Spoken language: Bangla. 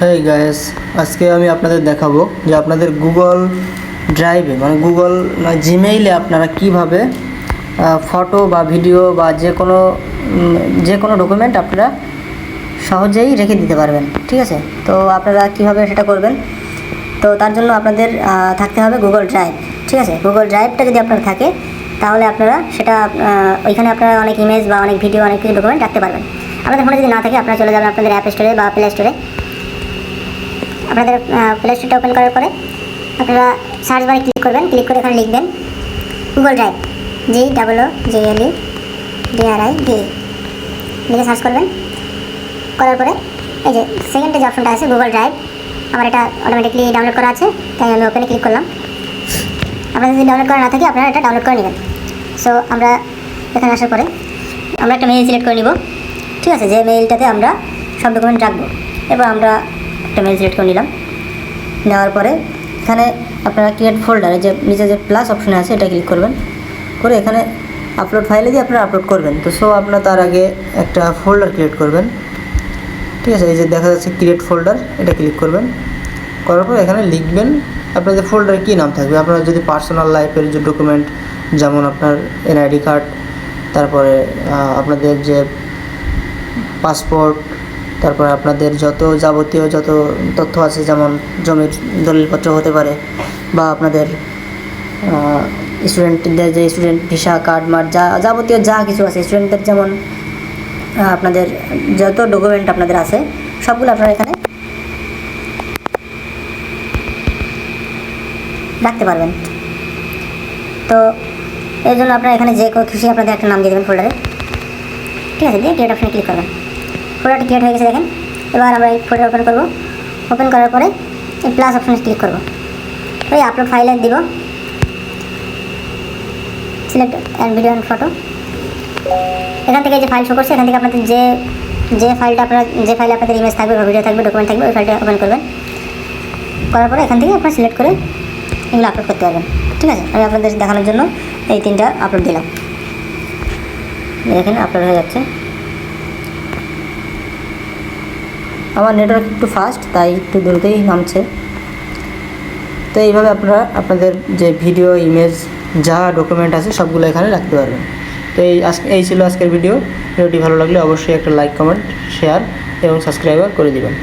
হ্যাঁ গ্যাস আজকে আমি আপনাদের দেখাবো যে আপনাদের গুগল ড্রাইভে মানে গুগল জিমেইলে আপনারা কীভাবে ফটো বা ভিডিও বা যে কোনো যে কোনো ডকুমেন্ট আপনারা সহজেই রেখে দিতে পারবেন, ঠিক আছে? তো আপনারা কীভাবে সেটা করবেন? তো তার জন্য আপনাদের থাকতে হবে গুগল ড্রাইভ ঠিক আছে? গুগল ড্রাইভটা যদি আপনার থাকে, তাহলে আপনারা সেটা ওইখানে আপনারা অনেক ইমেজ বা অনেক ভিডিও অনেক কিছু ডকুমেন্ট রাখতে পারবেন। আপনাদের ফোনে যদি না থাকে, আপনারা চলে যাবেন আপনাদের অ্যাপ স্টোরে বা প্লে স্টোরে আপনাদের প্লে স্টোরটা ওপেন করার পরে আপনারা সার্চ বারে ক্লিক করবেন ক্লিক করে এখানে লিখবেন Google drive G double O J L E D R I D লিখে সার্চ করবেন। করার পরে এই যে সেকেন্ডে যে অপশনটা আছে গুগল ড্রাইভ আমার এটা অটোমেটিকলি ডাউনলোড করা আছে, তাই আমি ওপেনে ক্লিক করলাম। আপনাদের যদি ডাউনলোড করা না থাকে, আপনারা এটা ডাউনলোড করে নেবেন। সো আমরা এখানে আসার পরে আমরা একটা মেইল সিলেক্ট করে নিব। ঠিক আছে, যে মেইলটাতে আমরা সব ডকুমেন্ট রাখব। এবার আমরা একটা মেইল সিলেক্ট করে নিলাম। নেওয়ার পরে এখানে আপনারা ক্রিয়েট ফোল্ডারে যে নিচে যে প্লাস অপশনে আছে, এটা ক্লিক করবেন। করে এখানে আপলোড ফাইলে দিয়ে আপনারা আপলোড করবেন। তো সো আপনারা তার আগে একটা ফোল্ডার ক্রিয়েট করবেন। ঠিক আছে, এই যে দেখা যাচ্ছে ক্রিয়েট ফোল্ডার এটা ক্লিক করবেন। করার পর এখানে লিখবেন আপনাদের ফোল্ডারে কী নাম থাকবে। আপনার যদি পার্সোনাল লাইফের যে ডকুমেন্ট যেমন আপনার এনআইডি কার্ড তারপরে আপনাদের যে পাসপোর্ট তারপরে আপনাদের যত যাবতীয় যত তথ্য আছে, যেমন জমির দলিলপত্র হতে পারে বা আপনাদের স্টুডেন্টদের যে স্টুডেন্ট ভিসা কার্ড মার্ড যা, যাবতীয় যা কিছু আছে স্টুডেন্টদের যেমন আপনাদের যত ডকুমেন্ট আপনাদের আছে, সবগুলো আপনারা এখানে রাখতে পারবেন। তো এর জন্য আপনারা এখানে যে খুশি আপনাদের একটা নাম দিয়ে দেবেন ফোল্ডারে ঠিক আছে, দিয়ে ক্রিয়েট অপশানে ক্লিক করবেন। ফোল্ডারটি ক্রিয়েট হয়ে গেছে দেখেন। এবার আমরা এই ফোল্ডার ওপেন করব। ওপেন করার পরে এই প্লাস অপশানে ক্লিক করব। ওই আপলোড ফাইলে দিব। Select and video and photo এখান থেকে যে ফাইল শো করছে, এখান থেকে আপনাদের যে যে ফাইলটা আপনারা, যে ফাইলে আপনাদের ইমেজ থাকবে ভিডিও থাকবে ডকুমেন্ট থাকবে, ওই ফাইলটা ওপেন করবেন। করার পরে এখান থেকে আপনারা সিলেক্ট করে এগুলো আপলোড করতে পারবেন। ঠিক আছে? আমি আপনাদের দেখানোর জন্য এই তিনটা আপলোড দিলাম। দেখেন আপলোড হয়ে যাচ্ছে। আমার নেটওয়ার্ক একটু ফাস্ট তাই একটু দ্রুতই নামছে। তো এইভাবে আপনারা আপনাদের যে ভিডিও ইমেজ যা ডকুমেন্ট আছে সবগুলো এখানে রাখতে পারবেন। তো এই এই ছিল আজকের ভিডিও ভিডিওটি ভালো লাগলে অবশ্যই একটা লাইক কমেন্ট শেয়ার এবং সাবস্ক্রাইবার করে দিবেন।